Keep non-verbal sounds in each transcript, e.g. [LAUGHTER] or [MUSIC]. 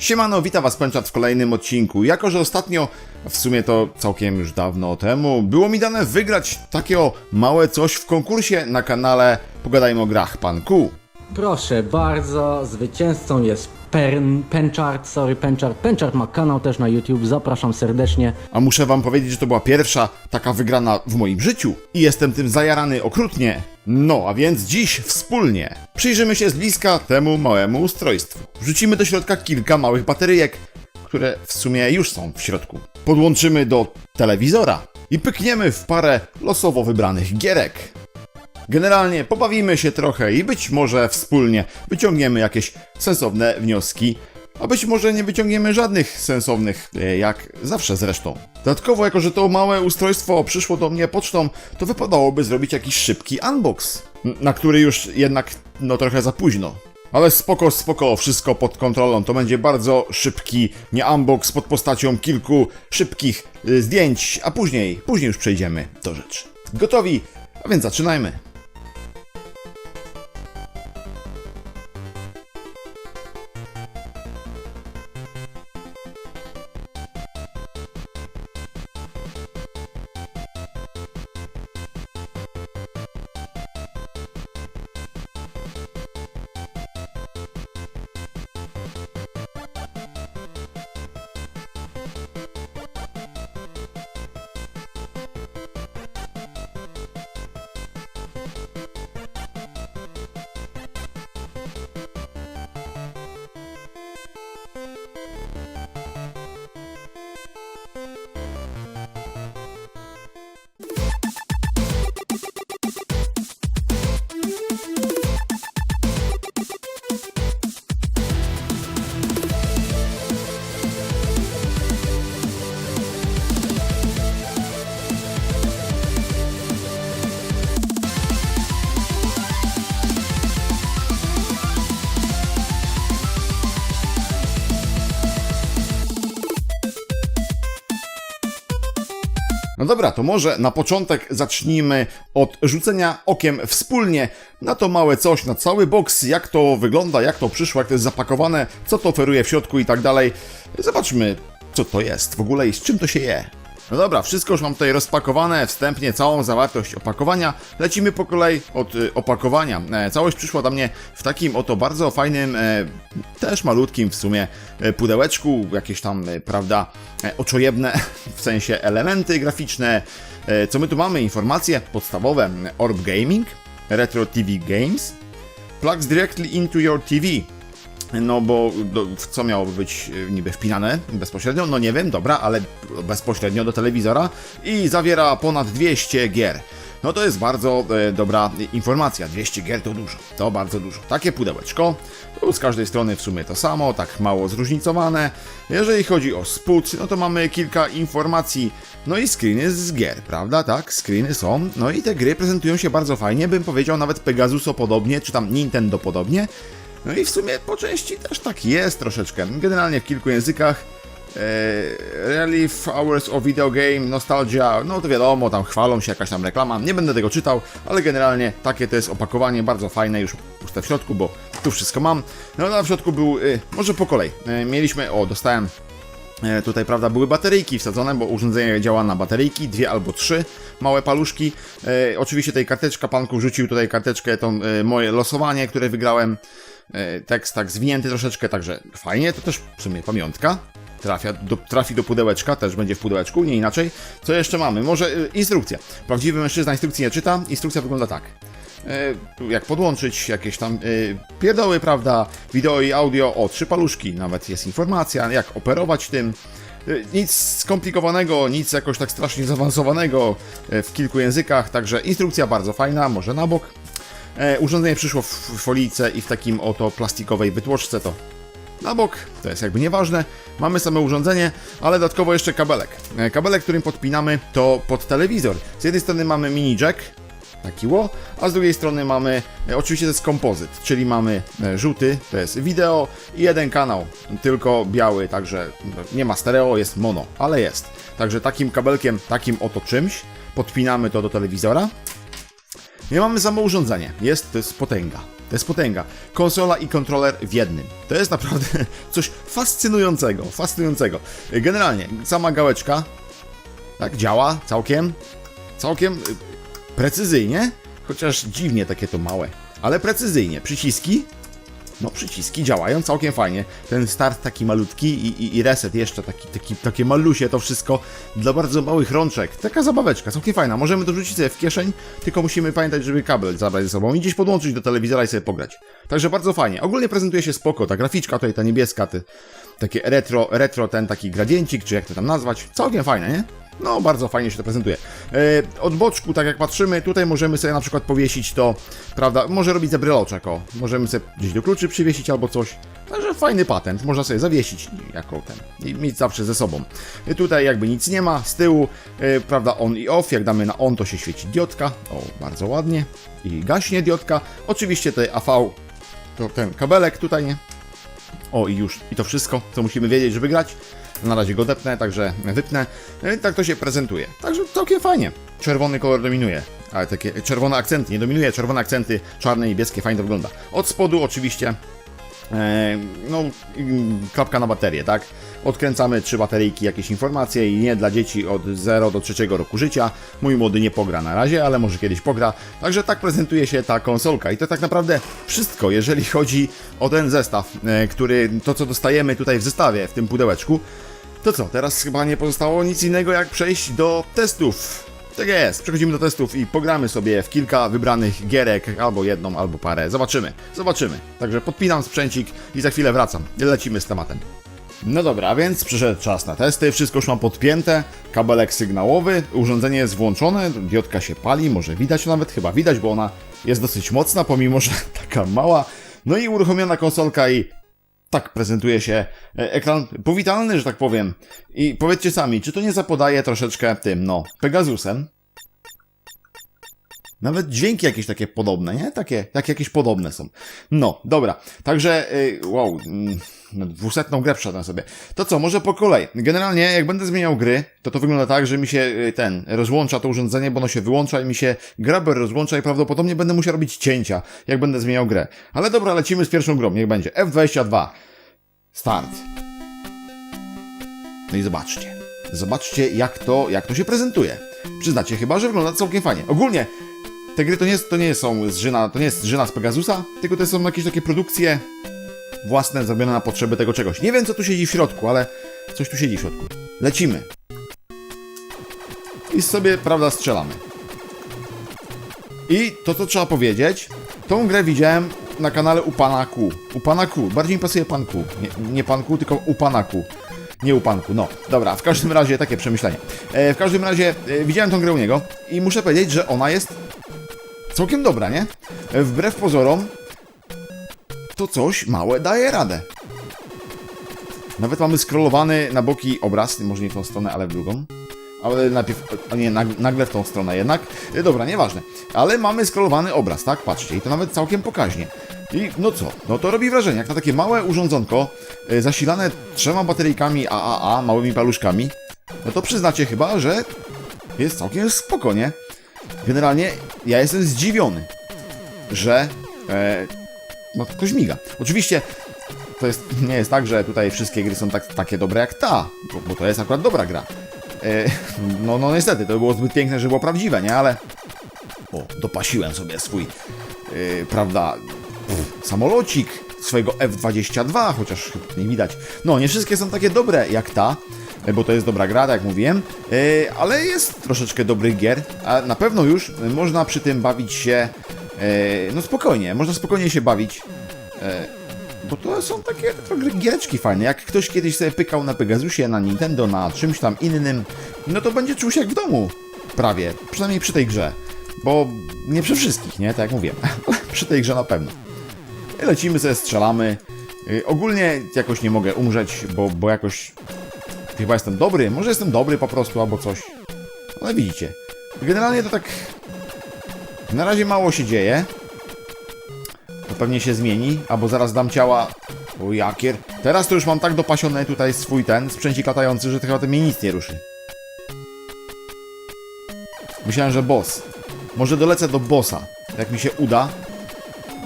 Siemano, witam was Pęczat w kolejnym odcinku. Jako, że ostatnio, w sumie to całkiem już dawno temu, było mi dane wygrać takiego małe coś w konkursie na kanale Pogadajmy o grach Pan Ku. Proszę bardzo, zwycięzcą jest Pern, sorry Penchart. Penchart ma kanał też na YouTube, zapraszam serdecznie. A muszę wam powiedzieć, że to była pierwsza taka wygrana w moim życiu i jestem tym zajarany okrutnie. No, a więc dziś wspólnie przyjrzymy się z bliska temu małemu ustrojstwu. Wrzucimy do środka kilka małych bateryjek, które w sumie już są w środku. Podłączymy do telewizora i pykniemy w parę losowo wybranych gierek. Generalnie pobawimy się trochę i być może wspólnie wyciągniemy jakieś sensowne wnioski, a być może nie wyciągniemy żadnych sensownych, e, jak zawsze zresztą. Dodatkowo, jako że to małe ustrojstwo przyszło do mnie pocztą, to wypadałoby zrobić jakiś szybki unbox, na który już jednak no trochę za późno. Ale spoko, spoko, wszystko pod kontrolą. To będzie bardzo szybki, nie unbox pod postacią kilku szybkich y, zdjęć, a później, później już przejdziemy do rzeczy. Gotowi? A więc zaczynajmy. No dobra, to może na początek zacznijmy od rzucenia okiem wspólnie na to małe coś, na cały boks, jak to wygląda, jak to przyszło, jak to jest zapakowane, co to oferuje w środku i tak dalej. Zobaczmy, co to jest w ogóle i z czym to się je. No dobra, wszystko już mam tutaj rozpakowane, wstępnie całą zawartość opakowania. Lecimy po kolei od y, opakowania. E, całość przyszła do mnie w takim oto bardzo fajnym, e, też malutkim w sumie e, pudełeczku, jakieś tam, prawda, oczojebne, [LAUGHS] w sensie elementy graficzne. Co my tu mamy? Informacje podstawowe. Orb Gaming, Retro TV Games, plugs directly into your TV. No bo do, w co miałoby być y, niby wpinane bezpośrednio? No nie wiem, dobra, ale bezpośrednio do telewizora i zawiera ponad 200 gier. No to jest bardzo e, dobra informacja. 200 gier to dużo, to bardzo dużo. Takie pudełeczko, z każdej strony w sumie to samo, tak mało zróżnicowane. Jeżeli chodzi o spód, no to mamy kilka informacji, no i screeny z gier, prawda? Tak, screeny są. No i te gry prezentują się bardzo fajnie, bym powiedział nawet Pegasuso podobnie, czy tam Nintendo podobnie. No i w sumie po części też tak jest troszeczkę. Generalnie w kilku językach. E, Relief, Hours of Video Game, Nostalgia, no to wiadomo, tam chwalą się jakaś tam reklama. Nie będę tego czytał, ale generalnie takie to jest opakowanie, bardzo fajne, już puste w środku, bo tu wszystko mam. No a w środku był, e, może po kolei. E, mieliśmy, o, dostałem E, Tutaj, prawda, były bateryjki wsadzone, bo urządzenie działa na bateryjki, dwie albo trzy małe paluszki. E, oczywiście tej karteczka, panku rzucił tutaj karteczkę, to e, moje losowanie, które wygrałem. E, tekst tak zwinięty troszeczkę, także fajnie, to też w sumie pamiątka. Trafia do, trafi do pudełeczka, też będzie w pudełeczku, nie inaczej. Co jeszcze mamy? Może e, instrukcja. Prawdziwy mężczyzna instrukcji nie czyta. Instrukcja wygląda tak. E, jak podłączyć jakieś tam pierdoły, prawda, wideo i audio, o trzy paluszki, nawet jest informacja, jak operować tym. Nic skomplikowanego, nic jakoś tak strasznie zaawansowanego w kilku językach, także instrukcja bardzo fajna, może na bok. E, urządzenie przyszło w folijce i w takim oto plastikowej wytłoczce, to na bok, to jest jakby nieważne. Mamy same urządzenie, ale dodatkowo jeszcze kabelek. E, Kabelek, którym podpinamy to pod telewizor. Z jednej strony mamy mini jack, taki ło, a z drugiej strony mamy, e, oczywiście to jest kompozyt, czyli mamy e, żółty, to jest wideo i jeden kanał, tylko biały, także no, nie ma stereo, jest mono, ale jest. Także takim kabelkiem, takim oto czymś podpinamy to do telewizora. Nie mamy samo urządzenie. Jest, to jest potęga. To jest potęga. Konsola i kontroler w jednym. To jest naprawdę [LAUGHS] coś fascynującego, fascynującego. Generalnie, sama gałeczka, tak, działa całkiem, całkiem y, precyzyjnie, chociaż dziwnie takie to małe, ale precyzyjnie. Przyciski, no przyciski działają całkiem fajnie. Ten start taki malutki i, i, i reset jeszcze taki, taki, takie malusie, to wszystko dla bardzo małych rączek. Taka zabaweczka, całkiem fajna. Możemy to rzucić sobie w kieszeń, tylko musimy pamiętać, żeby kabel zabrać ze sobą i gdzieś podłączyć do telewizora i sobie pograć. Także bardzo fajnie. Ogólnie prezentuje się spoko, ta graficzka tutaj, ta niebieska, ty, takie retro, retro ten taki gradiencik, czy jak to tam nazwać. Całkiem fajne, nie? No, bardzo fajnie się to prezentuje. E, od boczku, tak jak patrzymy, tutaj możemy sobie na przykład powiesić to, prawda, może robić zabryloczek, o. Możemy sobie gdzieś do kluczy przywiesić albo coś. Także fajny patent, można sobie zawiesić jako ten i mieć zawsze ze sobą. E, tutaj jakby nic nie ma, z tyłu, e, prawda, on i off, jak damy na on, to się świeci diodka, o, bardzo ładnie. I gaśnie diodka. Oczywiście tutaj AV, to ten kabelek tutaj, nie? O, i już, i to wszystko, co musimy wiedzieć, żeby grać. Na razie go depnę, także wypnę. I tak to się prezentuje. Także całkiem fajnie. Czerwony kolor dominuje. Ale takie czerwone akcenty, nie dominuje, czerwone akcenty, czarne, niebieskie, fajnie to wygląda. Od spodu oczywiście e, no, klapka na baterię, tak? Odkręcamy trzy bateryjki, jakieś informacje i nie dla dzieci od 0 do 3 roku życia. Mój młody nie pogra na razie, ale może kiedyś pogra. Także tak prezentuje się ta konsolka i to tak naprawdę wszystko, jeżeli chodzi o ten zestaw, e, który, to co dostajemy tutaj w zestawie, w tym pudełeczku. To co, teraz chyba nie pozostało nic innego jak przejść do testów. Tak jest, przechodzimy do testów i pogramy sobie w kilka wybranych gierek, albo jedną, albo parę. Zobaczymy, zobaczymy. Także podpinam sprzęcik i za chwilę wracam. Lecimy z tematem. No dobra, więc przyszedł czas na testy, wszystko już mam podpięte, kabelek sygnałowy, urządzenie jest włączone, diodka się pali, może widać nawet, chyba widać, bo ona jest dosyć mocna, pomimo że [LAUGHS] taka mała. No i uruchomiona konsolka i tak prezentuje się e, ekran powitalny, że tak powiem. I powiedzcie sami, czy to nie zapodaje troszeczkę tym, no, Pegasusem? Nawet dźwięki jakieś takie podobne, nie? Takie, jak jakieś podobne są. No, dobra. Także, y, wow, mm, dwusetną grę przeszedłem sobie. To co, może po kolei. Generalnie, jak będę zmieniał gry, to to wygląda tak, że mi się y, ten, rozłącza to urządzenie, bo ono się wyłącza i mi się graber rozłącza i prawdopodobnie będę musiał robić cięcia, jak będę zmieniał grę. Ale dobra, lecimy z pierwszą grą, niech będzie. F22. Start. No i zobaczcie. Zobaczcie, jak to, jak to się prezentuje. Przyznacie chyba, że wygląda całkiem fajnie. Ogólnie, te gry to nie, to nie są z Żyna, to nie jest Żyna z Pegasusa, tylko to są jakieś takie produkcje własne, zrobione na potrzeby tego czegoś. Nie wiem, co tu siedzi w środku, ale coś tu siedzi w środku. Lecimy. I sobie, prawda, strzelamy. I to, co trzeba powiedzieć, tą grę widziałem na kanale u pana Ku. U pana Ku. Bardziej mi pasuje pan Ku. Nie, nie pan tylko u pana Ku. Nie u panku, no. Dobra, w każdym razie takie przemyślenie. E, w każdym razie e, widziałem tą grę u niego i muszę powiedzieć, że ona jest całkiem dobra, nie? Wbrew pozorom to coś małe daje radę. Nawet mamy scrollowany na boki obraz, może nie w tą stronę, ale w drugą. Ale najpierw, a nie, nag- nagle w tą stronę jednak. E, Dobra, nieważne. Ale mamy scrollowany obraz, tak? Patrzcie, i to nawet całkiem pokaźnie. I no co? No to robi wrażenie, jak na takie małe urządzonko, e, zasilane trzema bateryjkami AAA, małymi paluszkami, no to przyznacie chyba, że jest całkiem spokojnie. Generalnie ja jestem zdziwiony, że e, no to śmiga. Oczywiście to jest, nie jest tak, że tutaj wszystkie gry są tak, takie dobre jak ta, bo, bo to jest akurat dobra gra. E, no, no niestety, to by było zbyt piękne, żeby było prawdziwe, nie? Ale o, dopasiłem sobie swój, e, prawda, pff, samolocik swojego F-22, chociaż nie widać. No, nie wszystkie są takie dobre jak ta, bo to jest dobra gra, tak jak mówiłem, e, ale jest troszeczkę dobrych gier, a na pewno już można przy tym bawić się, e, no spokojnie, można spokojnie się bawić, e, bo to są takie trochę giereczki fajne. Jak ktoś kiedyś sobie pykał na Pegasusie, na Nintendo, na czymś tam innym, no to będzie czuł się jak w domu. Prawie. Przynajmniej przy tej grze. Bo nie przy wszystkich, nie? Tak jak mówiłem. [LAUGHS] Przy tej grze na pewno. Lecimy sobie, strzelamy. Ogólnie jakoś nie mogę umrzeć, bo, bo jakoś chyba jestem dobry. Może jestem dobry po prostu, albo coś. Ale widzicie. Generalnie to tak... Na razie mało się dzieje. To pewnie się zmieni, albo zaraz dam ciała. O jakier. Teraz to już mam tak dopasiony tutaj swój ten sprzęcik latający, że chyba to mnie nic nie ruszy. Myślałem, że boss. Może dolecę do bossa. jak mi się uda,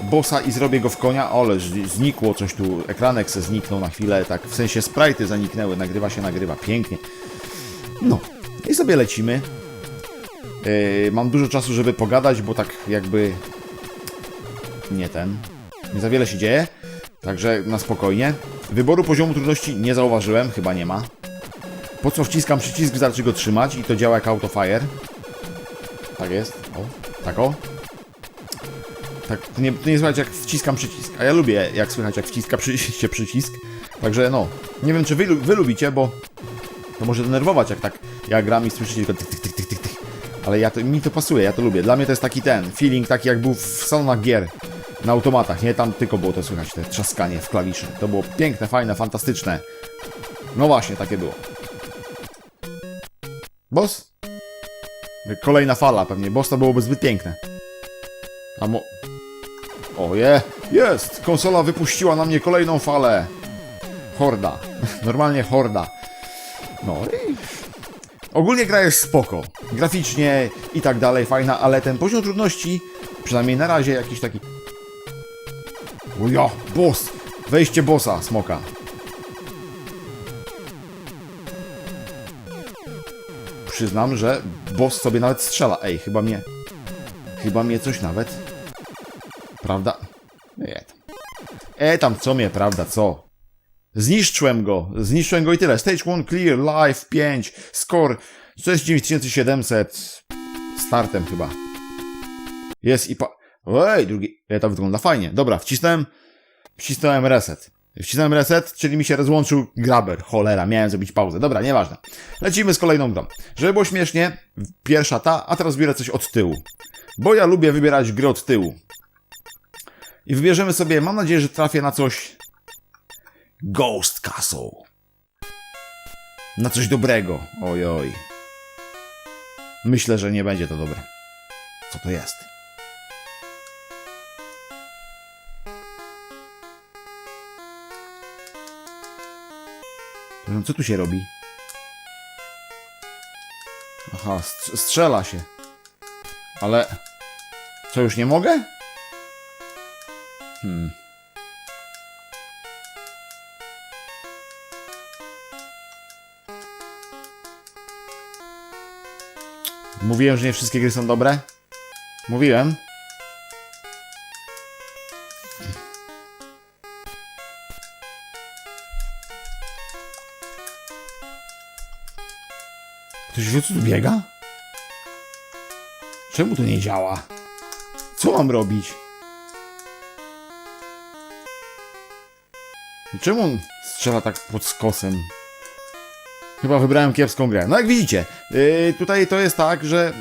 bossa i zrobię go w konia, ale znikło coś tu, ekranek se zniknął na chwilę, tak w sensie sprite'y zaniknęły, nagrywa się, nagrywa, pięknie. No, i sobie lecimy. Yy, mam dużo czasu, żeby pogadać, bo tak jakby nie ten, nie za wiele się dzieje, także na spokojnie. Wyboru poziomu trudności nie zauważyłem, chyba nie ma. Po co wciskam przycisk, wystarczy go trzymać i to działa jak autofire. Tak jest, o, tak o. Tak, to nie, nie słychać jak wciskam przycisk, a ja lubię jak słychać jak wciska przy, [LAUGHS] się przycisk. Także no, nie wiem czy wy, wy lubicie, bo to może denerwować jak tak, ja gram i słyszycie tylko tyk, tyk, tyk, tyk, tyk. Ale ja to, mi to pasuje, ja to lubię. Dla mnie to jest taki ten, feeling taki jak był w salonach gier. Na automatach, nie? Tam tylko było to słychać, te trzaskanie w klawiszy. To było piękne, fajne, fantastyczne. No właśnie, takie było. Boss? Kolejna fala pewnie. Boss to byłoby zbyt piękne. A mo... O, je, jest! Konsola wypuściła na mnie kolejną falę. Horda. [LAUGHS] Normalnie horda. No i... Ogólnie gra jest spoko. Graficznie i tak dalej, fajna, ale ten poziom trudności, przynajmniej na razie jakiś taki... Ujo, boss! Wejście bossa, smoka. Przyznam, że boss sobie nawet strzela. Ej, chyba mnie... Chyba mnie coś nawet... Prawda? Nie. E tam, co mnie, prawda, co? Zniszczyłem go, zniszczyłem go i tyle. Stage 1 clear, live 5, score 49700. Startem chyba. Jest i pa... Ej, drugi... E, to wygląda fajnie. Dobra, wcisnąłem... Wcisnąłem reset. Wcisnąłem reset, czyli mi się rozłączył graber. Cholera, miałem zrobić pauzę. Dobra, nieważne. Lecimy z kolejną grą. Żeby było śmiesznie, pierwsza ta, a teraz biorę coś od tyłu. Bo ja lubię wybierać gry od tyłu. I wybierzemy sobie, mam nadzieję, że trafię na coś... Ghost Castle. Na coś dobrego. Oj, oj. Myślę, że nie będzie to dobre. Co to jest? Co tu się robi? Aha, strz- strzela się. Ale... Co, już nie mogę? Hmm. Mówiłem, że nie wszystkie gry są dobre? Mówiłem. Ktoś wie, co tu biega? Czemu to nie działa? Co mam robić? Czemu on strzela tak pod skosem? Chyba wybrałem kiepską grę. No jak widzicie, yy, tutaj to jest tak, że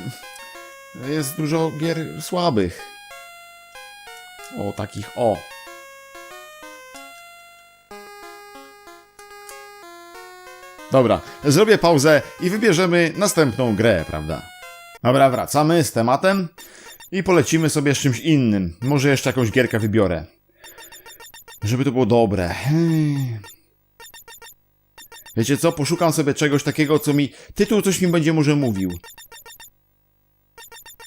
jest dużo gier słabych. O, takich o. Dobra, zrobię pauzę i wybierzemy następną grę, prawda? Dobra, wracamy z tematem i polecimy sobie z czymś innym. Może jeszcze jakąś gierkę wybiorę. Żeby to było dobre. Hmm. Wiecie co? Poszukam sobie czegoś takiego, co mi... Tytuł coś mi będzie może mówił.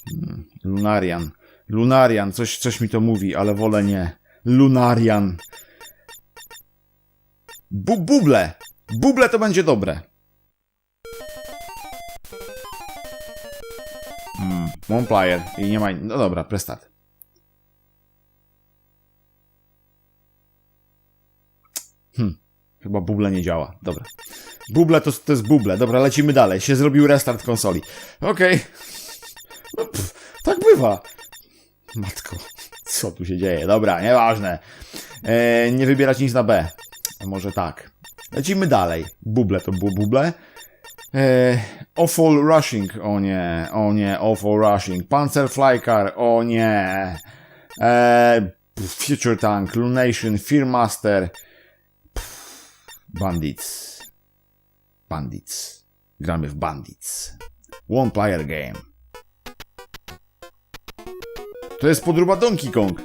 Hmm, Lunarian. Lunarian, coś, coś mi to mówi, ale wolę nie. Lunarian. Bu buble! Buble to będzie dobre. Hmm, one player i nie ma... No dobra, prestat. Chyba buble nie działa. Dobra. Buble to, to jest buble. Dobra, lecimy dalej. Się zrobił restart konsoli. Okej. No, pff, tak bywa. Matko, co tu się dzieje? Dobra, nieważne. E, nie wybierać nic na B. Może tak. Lecimy dalej. Buble to było buble. E, awful Rushing. O nie, o nie, Awful Rushing. Panzer Flycar. O nie. E, Future Tank, Lunation, Fearmaster. Pff, Bandits. Bandits. Gramy w Bandits. One player game. To jest podróba Donkey Kong.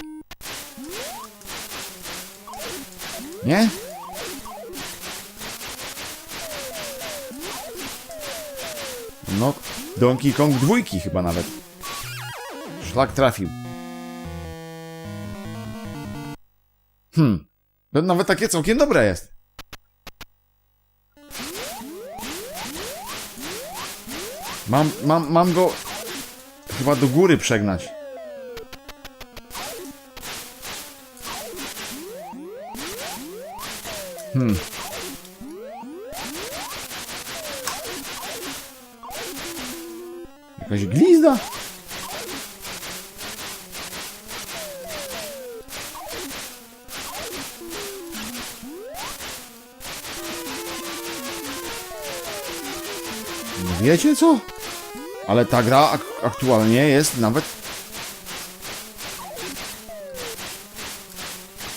Nie? No, Donkey Kong dwójki chyba nawet. Szlak trafił. Hmm. To nawet takie całkiem dobre jest. Mam, mam, mam go chyba do góry przegnać. Hmm. Jakaś glizda? Wiecie co? Ale ta gra ak aktualnie jest nawet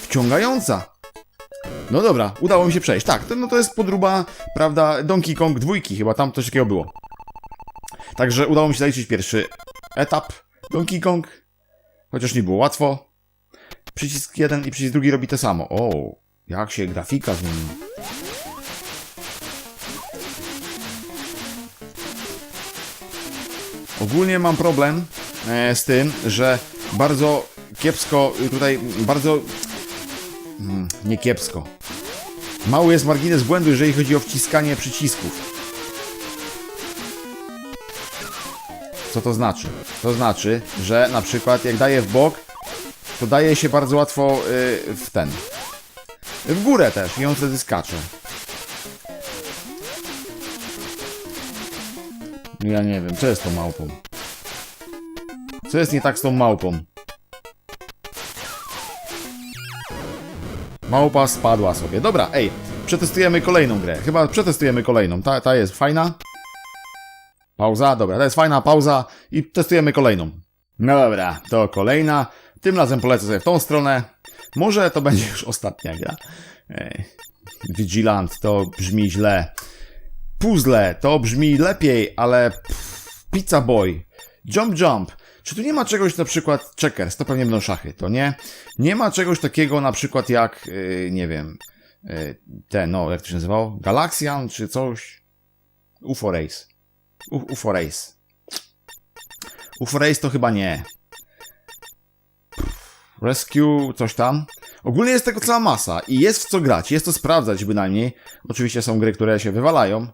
wciągająca. No dobra, udało mi się przejść. Tak, to, no to jest podróba, prawda, Donkey Kong dwójki, chyba tam coś takiego było. Także udało mi się zaliczyć pierwszy etap Donkey Kong, chociaż nie było łatwo. Przycisk jeden i przycisk drugi robi to samo. O, jak się grafika zmieni. Ogólnie mam problem e, z tym, że bardzo kiepsko y, tutaj, bardzo mm, nie kiepsko. Mały jest margines błędu, jeżeli chodzi o wciskanie przycisków. Co to znaczy? To znaczy, że na przykład jak daję w bok, to daje się bardzo łatwo y, w ten. W górę też i on wtedy skacze. Ja nie wiem, co jest tą małpą? Co jest nie tak z tą małpą? Małpa spadła sobie. Dobra, ej, przetestujemy kolejną grę. Chyba przetestujemy kolejną. Ta, ta jest fajna. Pauza, dobra, to jest fajna pauza i testujemy kolejną. No dobra, to kolejna. Tym razem polecę sobie w tą stronę. Może to będzie już ostatnia gra. Ej, Vigilant to brzmi źle. Puzzle to brzmi lepiej, ale pff, Pizza Boy, Jump Jump. Czy tu nie ma czegoś na przykład checkers? To pewnie będą szachy, to nie? Nie ma czegoś takiego na przykład jak, yy, nie wiem, yy, te, no, jak to się nazywało? Galaxian czy coś? UFO Race. U, UFO Race. UFO Race to chyba nie. Rescue, coś tam. Ogólnie jest tego cała masa i jest w co grać, jest to sprawdzać bynajmniej. Oczywiście są gry, które się wywalają.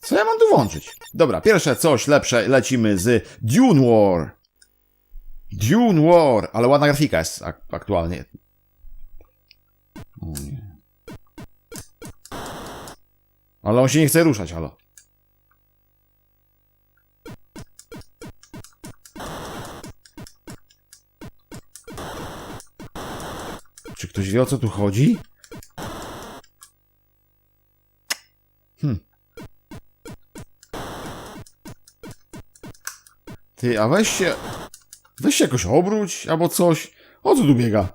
Co ja mam tu włączyć? Dobra, pierwsze coś lepsze, lecimy z Dune War. Dune War, ale ładna grafika jest ak aktualnie. Ale on się nie chce ruszać, halo. Czy ktoś wie o co tu chodzi? Ty, a weź się... Weź się jakoś obróć, albo coś. O co tu biega?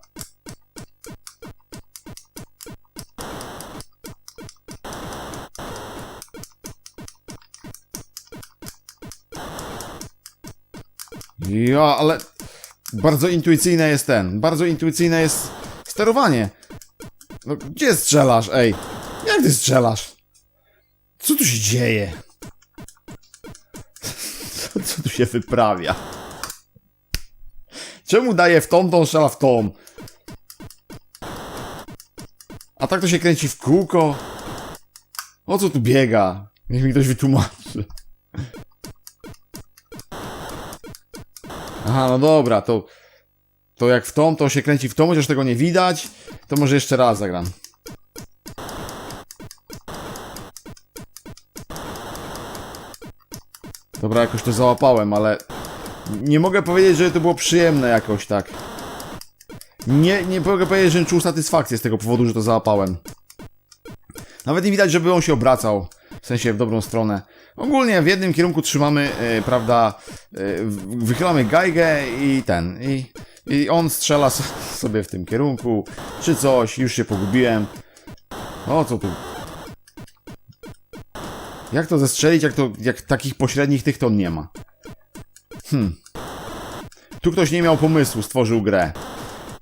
Ja, ale... Bardzo intuicyjne jest ten. Bardzo intuicyjne jest sterowanie. No, gdzie strzelasz, ej? Jak ty strzelasz? Co tu się dzieje? Się wyprawia? Czemu daje w tą, tą strzela w tą? A tak to się kręci w kółko? O co tu biega? Niech mi ktoś wytłumaczy. Aha, no dobra, to... To jak w tą, to się kręci w tą, chociaż tego nie widać. To może jeszcze raz zagram. Dobra, jakoś to załapałem, ale... Nie mogę powiedzieć, że to było przyjemne jakoś tak. Nie, nie mogę powiedzieć, że czuł satysfakcję z tego powodu, że to załapałem. Nawet nie widać, żeby on się obracał. W sensie w dobrą stronę. Ogólnie w jednym kierunku trzymamy, e, prawda, w- wychylamy gajgę i ten, i, i on strzela sobie w tym kierunku, czy coś, już się pogubiłem. O, co tu? Jak to zestrzelić, jak to, jak takich pośrednich tych to nie ma? Hmm. Tu ktoś nie miał pomysłu, stworzył grę.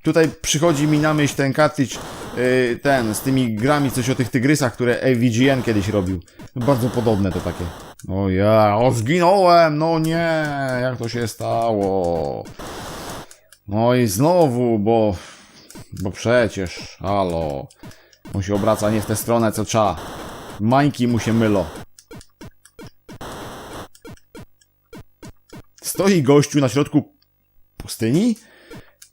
Tutaj przychodzi mi na myśl ten cartridge, yy, ten, z tymi grami, coś o tych tygrysach, które AVGN kiedyś robił. Bardzo podobne to takie. O ja, o zginąłem, no nie, jak to się stało. No i znowu, bo... Bo przecież, halo... On się obraca nie w tę stronę, co trzeba. Mańki mu się mylą. Stoi gościu na środku pustyni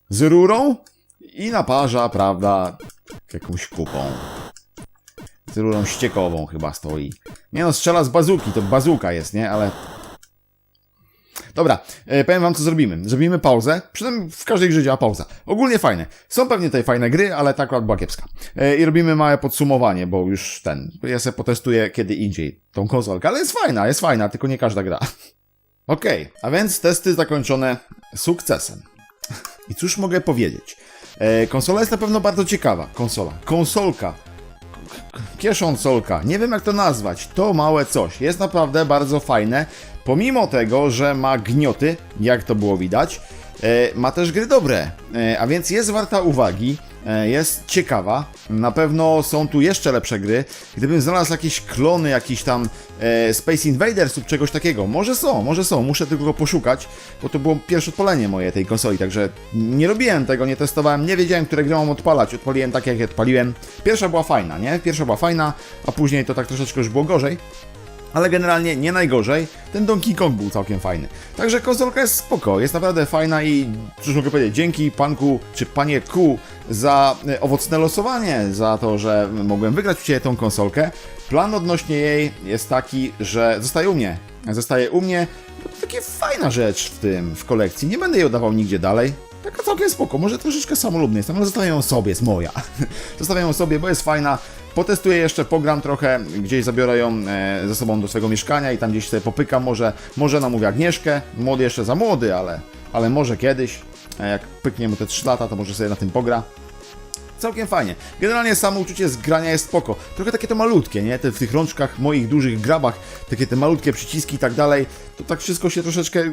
z rurą i naparza, prawda, jakąś kupą. Z rurą ściekową chyba stoi. Nie no, strzela z bazuki, to bazuka jest, nie? Ale... Dobra, e, powiem wam co zrobimy. Zrobimy pauzę, przy tym w każdej grze działa pauza. Ogólnie fajne. Są pewnie tutaj fajne gry, ale ta akurat była kiepska. E, I robimy małe podsumowanie, bo już ten... Ja sobie potestuję kiedy indziej tą konsolkę, ale jest fajna, jest fajna, tylko nie każda gra. Okej, a więc testy zakończone sukcesem. I cóż mogę powiedzieć? E, konsola jest na pewno bardzo ciekawa. Konsola. Konsolka. K- Kieszonsolka. Nie wiem jak to nazwać. To małe coś. Jest naprawdę bardzo fajne. Pomimo tego, że ma gnioty, jak to było widać, ma też gry dobre. E, a więc jest warta uwagi. E, jest ciekawa. Na pewno są tu jeszcze lepsze gry. Gdybym znalazł jakieś klony, jakiś tam e, Space Invaders lub czegoś takiego. Może są, może są. Muszę tylko poszukać, bo to było pierwsze odpalenie moje tej konsoli, także nie robiłem tego, nie testowałem, nie wiedziałem, które gry mam odpalać. Odpaliłem tak, jak je odpaliłem. Pierwsza była fajna, nie? Pierwsza była fajna, a później to tak troszeczkę już było gorzej. Ale generalnie nie najgorzej. Ten Donkey Kong był całkiem fajny. Także konsolka jest spoko, jest naprawdę fajna i cóż mogę powiedzieć, dzięki panku, czy panie Q za e, owocne losowanie, za to, że mogłem wygrać u Ciebie tą konsolkę. Plan odnośnie jej jest taki, że zostaje u mnie. Zostaje u mnie. No to takie fajna rzecz w tym, w kolekcji. Nie będę jej oddawał nigdzie dalej. Taka całkiem spoko, może troszeczkę samolubny jestem, ale zostawiam ją sobie, jest moja. [LAUGHS] zostawiam ją sobie, bo jest fajna. Potestuję jeszcze, pogram trochę, gdzieś zabiorę ją e, ze sobą do swojego mieszkania i tam gdzieś sobie popykam, może, może namówię Agnieszkę, młody jeszcze za młody, ale, ale może kiedyś, jak pyknie mu te 3 lata, to może sobie na tym pogra. Całkiem fajnie. Generalnie samo uczucie z grania jest spoko. Trochę takie to malutkie, nie? Te w tych rączkach, moich dużych grabach, takie te malutkie przyciski i tak dalej. To tak wszystko się troszeczkę...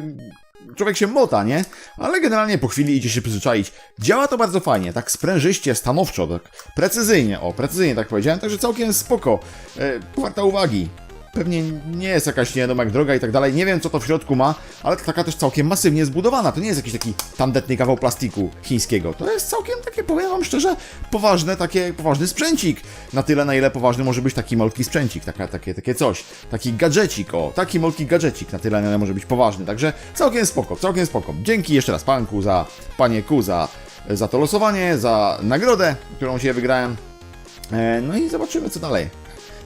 Człowiek się mota, nie? Ale generalnie po chwili idzie się przyzwyczaić. Działa to bardzo fajnie, tak sprężyście, stanowczo, tak precyzyjnie, o, precyzyjnie tak powiedziałem, także całkiem spoko. E, warta uwagi. Pewnie nie jest jakaś nie wiadomo jak droga i tak dalej. Nie wiem co to w środku ma, ale taka też całkiem masywnie zbudowana. To nie jest jakiś taki tandetny kawał plastiku chińskiego. To jest całkiem takie, powiem wam szczerze, poważne, takie, poważny sprzęcik. Na tyle, na ile poważny może być taki malutki sprzęcik, taka, takie, takie coś. Taki gadżecik, o, taki malutki gadżecik, na tyle, na ile może być poważny. Także całkiem spoko, całkiem spoko. Dzięki jeszcze raz panku za, panie Ku, za, za to losowanie, za nagrodę, którą się wygrałem. E, no i zobaczymy co dalej.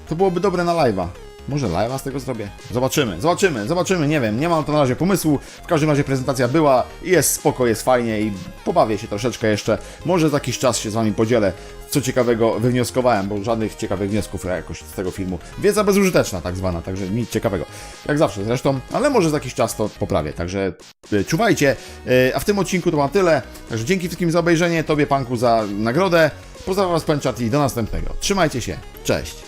To byłoby dobre na live'a. Może live'a z tego zrobię? Zobaczymy, zobaczymy, zobaczymy, nie wiem, nie mam to na razie pomysłu. W każdym razie prezentacja była jest spoko, jest fajnie i pobawię się troszeczkę jeszcze. Może za jakiś czas się z wami podzielę, co ciekawego wywnioskowałem, bo żadnych ciekawych wniosków ja jakoś z tego filmu. Wiedza bezużyteczna tak zwana, także nic ciekawego. Jak zawsze zresztą, ale może za jakiś czas to poprawię, także e, czuwajcie. E, A w tym odcinku to ma tyle, także dzięki wszystkim za obejrzenie, tobie Panku za nagrodę. Pozdrawiam was Penczat i do następnego. Trzymajcie się, cześć!